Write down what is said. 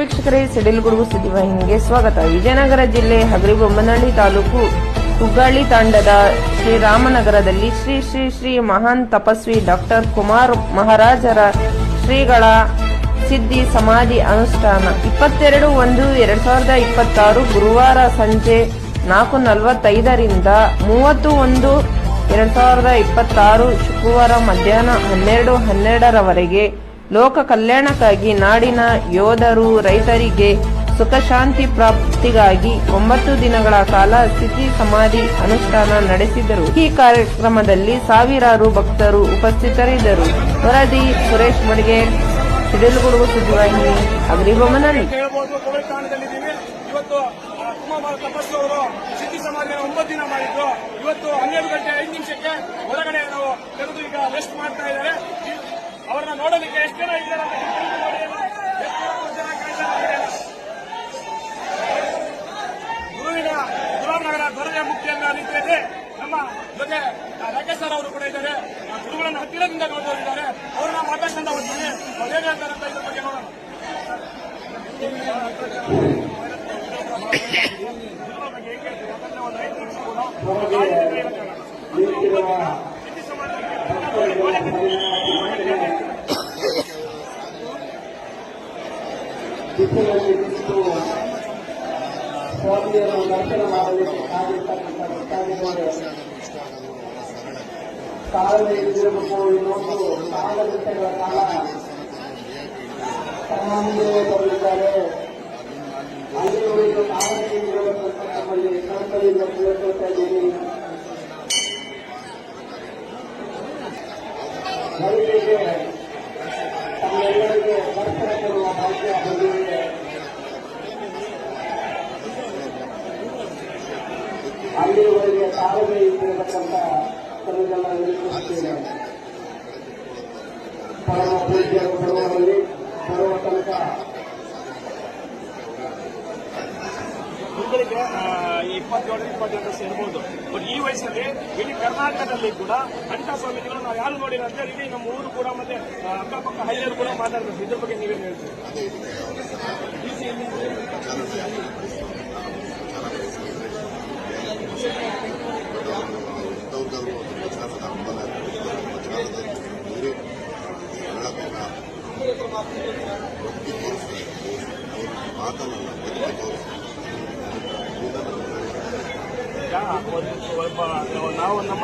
ವೀಕ್ಷಕರೇ ಸಿಡಿಲುಗುಡುಗು ಸುದ್ದಿವಾಹಿನಿಗೆ ಸ್ವಾಗತ. ವಿಜಯನಗರ ಜಿಲ್ಲೆ ಹಗರಿಬೊಮ್ಮನಹಳ್ಳಿ ತಾಲೂಕು ಹುಗ್ಗಾಳಿ ತಾಂಡದ ಶ್ರೀರಾಮನಗರದಲ್ಲಿ ಶ್ರೀ ಶ್ರೀ ಶ್ರೀ ಮಹಾನ್ ತಪಸ್ವಿ ಡಾಕ್ಟರ್ ಕುಮಾರ್ ಮಹಾರಾಜರ ಶ್ರೀಗಳ ಸಿದ್ಧಿ ಸಮಾಧಿ ಅನುಷ್ಠಾನ. ಇಪ್ಪತ್ತೆರಡು ಒಂದು ಎರಡ್ ಸಾವಿರದ ಇಪ್ಪತ್ತಾರು ಗುರುವಾರ ಸಂಜೆ ನಾಲ್ಕು ನಲವತ್ತೈದರಿಂದ ಮೂವತ್ತು ಒಂದು ಎರಡ್ ಸಾವಿರದ ಇಪ್ಪತ್ತಾರು ಶುಕ್ರವಾರ ಮಧ್ಯಾಹ್ನ ಹನ್ನೆರಡು ಹನ್ನೆರಡರವರೆಗೆ ಲೋಕ ಕಲ್ಯಾಣಕ್ಕಾಗಿ ನಾಡಿನ ಯೋಧರು ರೈತರಿಗೆ ಸುಖ ಶಾಂತಿ ಪ್ರಾಪ್ತಿಗಾಗಿ ಒಂಬತ್ತು ದಿನಗಳ ಕಾಲ ಸ್ಥಿತಿ ಸಮಾಧಿ ಅನುಷ್ಠಾನ ನಡೆಸಿದರು. ಈ ಕಾರ್ಯಕ್ರಮದಲ್ಲಿ ಸಾವಿರಾರು ಭಕ್ತರು ಉಪಸ್ಥಿತರಿದ್ದರು. ವರದಿ ಸುರೇಶ್ ಮಡಿಗೆ ಸಿಡಿಲುಗುಡುಗು ಸುದ್ದಿವಾಹಿನಿ ಕಾರಣದಲ್ಲಿದ್ದೀವಿ ಇವತ್ತು ಅವರು ಒಂಬತ್ತು ದಿನ ಮಾಡಿದ್ರು ಇವತ್ತು ಹನ್ನೆರಡು ಗಂಟೆ ಐದು ನಿಮಿಷಕ್ಕೆ ಹೊರಗಡೆ ನಾವು ತೆಗೆದು ಈಗ ರೆಸ್ಟ್ ಮಾಡ್ತಾ ಇದ್ದಾರೆ. ಅವರನ್ನ ನೋಡಲಿಕ್ಕೆ ಎಷ್ಟು ಜನ ಇದ್ದಾರೆ ಅಂತ ತಿಳ್ಕೊಂಡು ನೋಡಿ ಅಲ್ಲ? ಎಷ್ಟು ಜನ ಕಾಯ್ತಾ ಇದ್ದಾರೆ? ಗುರುವಿನ ಗುಲಾಮನಗರ ನಿಂತಿದೆ ನಮ್ಮ ಜೊತೆ ಅವರು ಕೂಡ ಇದ್ದಾರೆ ಗುರುಗಳನ್ನ ಹತ್ತಿರದಿಂದ ನೋಡಿದ್ದಾರೆ ಅವ್ರನ್ನ ಅವರ ಹೋಗ್ತೀನಿ ಹೇಳ್ತಾರೆ ಅಂತ ಬಗ್ಗೆ ನೋಡೋಣ ದಿಕ್ಕಿನಲ್ಲಿ ನಿಂತು ಸ್ವಾಮಿಯನ್ನು ದರ್ಶನ ಮಾಡಲಿಕ್ಕೆ ಕಾದಿರ್ತಕ್ಕಂಥ ಭಕ್ತಾದಿಗಳು ತಾಳ್ಮೆ ಇದ್ದಿರಬೇಕು ಇನ್ನೊಂದು ಕಾಲ ಗಂಟೆಗಳ ಕಾಲ ತಮ್ಮ ಮುಂದೆ ಬರಲಿದ್ದಾರೆ ಅಲ್ಲಿವರೆಗೂ ತಾಳ್ಮೆ ಇರಬೇಕು ಅಂತ ನಮ್ಮಲ್ಲಿ ಕಳಕಳಿಯಿಂದ ಕೇಳ್ಕೊಳ್ತಾ ಇದ್ದೀನಿ ಮಹಿಳೆಗೆ ಅಲ್ಲಿವರೆಗೆ ತಾಳ್ಮೆ ಇದ್ದಿರತಕ್ಕಂಥ ತಮಗೆಲ್ಲ ನಿರೀಕ್ಷಿಸುತ್ತೇನೆ ಪರಮ ಪೂಜ್ಯರು ಬರುವವರಲ್ಲಿ ಬರುವ ತನಕ. ಗುರುಗಳಿಗೆ ಇಪ್ಪತ್ತೇಳು ಇಪ್ಪತ್ತೆಂಟು ಇರ್ಬೋದು. ಬಟ್ ಈ ವಯಸ್ಸಲ್ಲಿ ಇಡೀ ಕರ್ನಾಟಕದಲ್ಲಿ ಕೂಡ ಅಂಥ ಸ್ವಾಮಿಗಳು ನಾವು ಯಾರು ನೋಡಿಲ್ಲ ಅಂತ ಇಡೀ ನಮ್ಮ ಊರು ಕೂಡ ಮತ್ತೆ ಅಕ್ಕಪಕ್ಕ ಹಳ್ಳಿಯರು ಕೂಡ ಮಾತಾಡ್ಬೇಕು ಇದ್ರ ಬಗ್ಗೆ ನೀವೇನು ಹೇಳ್ತೀರಿ? ಒಬ್ಬ ನಾವು ನಮ್ಮ